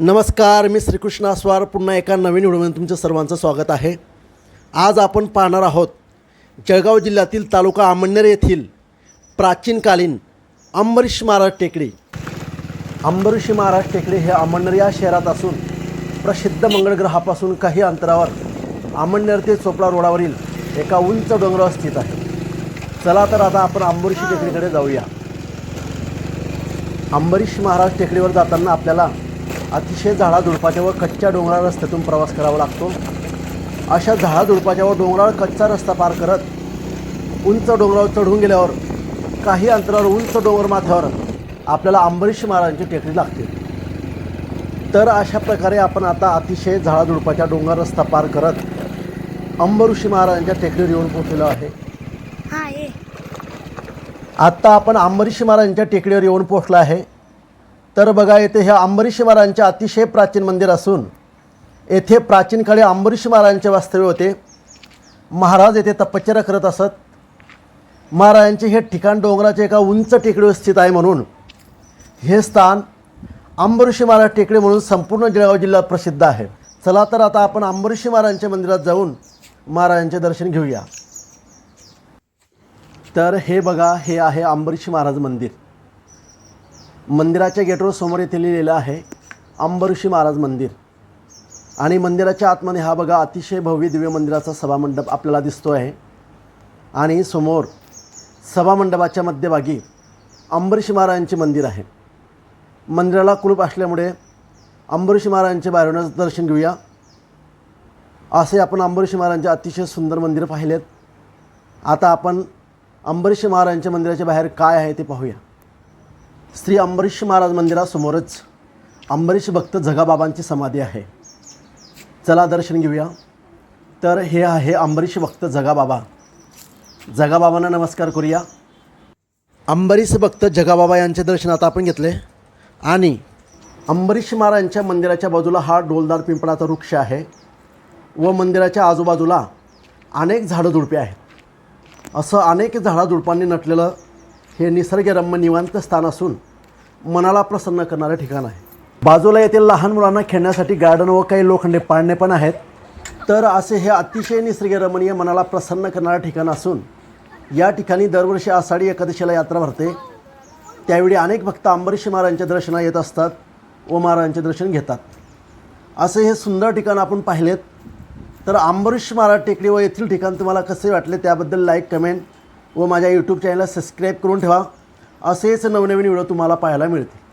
नमस्कार मी श्रीकृष्ण आस्वार. पुन्हा एका नवीन व्हिडिओमध्ये तुमचं सर्वांचं स्वागत आहे. आज आपण पाहणार आहोत जळगाव जिल्ह्यातील तालुका आमणनेर येथील प्राचीनकालीन अंबरीश महाराज टेकडी. अंबरीषी महाराज टेकडी हे अमळनेर या शहरात असून प्रसिद्ध मंगळग्रहापासून काही अंतरावर आमणनेर ते चोपडा रोडावरील एका उंच डोंगरावर स्थित आहे. चला तर आता आपण अंबरीशी टेकडीकडे जाऊया. अंबरीश महाराज टेकडीवर जाताना आपल्याला अतिशय झाडाझुडपाच्या व कच्च्या डोंगराळ रस्त्यातून प्रवास करावा लागतो. अशा झाडाझुडपाच्या व डोंगराळ कच्चा रस्ता पार करत उंच डोंगरावर चढून गेल्यावर काही अंतरावर उंच डोंगर माथ्यावर आपल्याला अंबरीश महाराजांची टेकडी लागते. तर अशा प्रकारे आपण आता अतिशय झाडाझुडपाच्या डोंगर रस्ता पार करत अंबऋषी महाराजांच्या टेकडीवर येऊन पोहोचलेलो आहे. आत्ता आपण अंबरीश महाराजांच्या टेकडीवर येऊन पोहोचलो आहे. तर बघा येथे हे अंबरीश महाराजांचे अतिशय प्राचीन मंदिर असून येथे प्राचीन काळी अंबरीश महाराजांचे वास्तव्य होते. महाराज येथे तपश्चर्या करत असत. महाराजांचे हे ठिकाण डोंगराचे एका उंच टेकडीवर स्थित आहे म्हणून हे स्थान अंबरीशी महाराज टेकडी म्हणून संपूर्ण जळगाव जिल्ह्यात प्रसिद्ध आहे. चला तर आता आपण अंबरीशी महाराजांच्या मंदिरात जाऊन महाराजांचे दर्शन घेऊया. तर हे बघा हे आहे अंबरीश महाराज मंदिर. मंदिराच्या गेटवर समोर येथे लिहिलेलं आहे अंबऋषी महाराज मंदिर. आणि मंदिराच्या आतमध्ये हा बघा अतिशय भव्य दिव्य मंदिराचा सभामंडप आपल्याला दिसतो आहे. आणि समोर सभामंडपाच्या मध्यभागी अंबरीश महाराजांचे मंदिर आहे. मंदिराला कुलूप असल्यामुळे अंबरीश महाराजांचे बाहेरूनच दर्शन घेऊया. असे आपण अंबरीश महाराजांचे अतिशय सुंदर मंदिर पाहिलेत. आता आपण अंबरीश महाराजांच्या मंदिराच्या बाहेर काय आहे ते पाहूया. श्री अंबरीश महाराज मंदिरासमोरच अंबरीश भक्त जगाबाबांची समाधी आहे. चला दर्शन घेऊया. तर हे आहे अंबरीश भक्त जगाबाबा. जगाबाबांना नमस्कार करूया. अंबरीश भक्त जगाबाबा यांचे दर्शन आता आपण घेतले. आणि अंबरीश महाराजांच्या मंदिराच्या बाजूला हा डोलदार पिंपळाचा वृक्ष आहे. व मंदिराच्या आजूबाजूला अनेक झाडं झुडपे आहेत. असं अनेक झाडाझुडपांनी नटलेलं हे निसर्गरम्य निवांत स्थान असून मनाला प्रसन्न करणारं ठिकाण आहे. बाजूला येथील लहान मुलांना खेळण्यासाठी गार्डन व काही लोखंडे पाळणे पण आहेत. तर असे हे अतिशय निसर्गरमणीय मनाला प्रसन्न करणारं ठिकाण असून या ठिकाणी दरवर्षी आषाढी एकादशीला यात्रा भरते. त्यावेळी अनेक भक्त अंबरीश महाराजांच्या दर्शना येत असतात व महाराजांचे दर्शन घेतात. असे हे सुंदर ठिकाण आपण पाहिलेत. तर अंबरीश महाराज टेकडी व येथील ठिकाण तुम्हाला कसे वाटले त्याबद्दल लाईक कमेंट व माझ्या यूट्यूब चॅनलला सबस्क्राईब करून ठेवा. असेच नवनवीन व्हिडिओ तुम्हाला पाहायला मिळतील.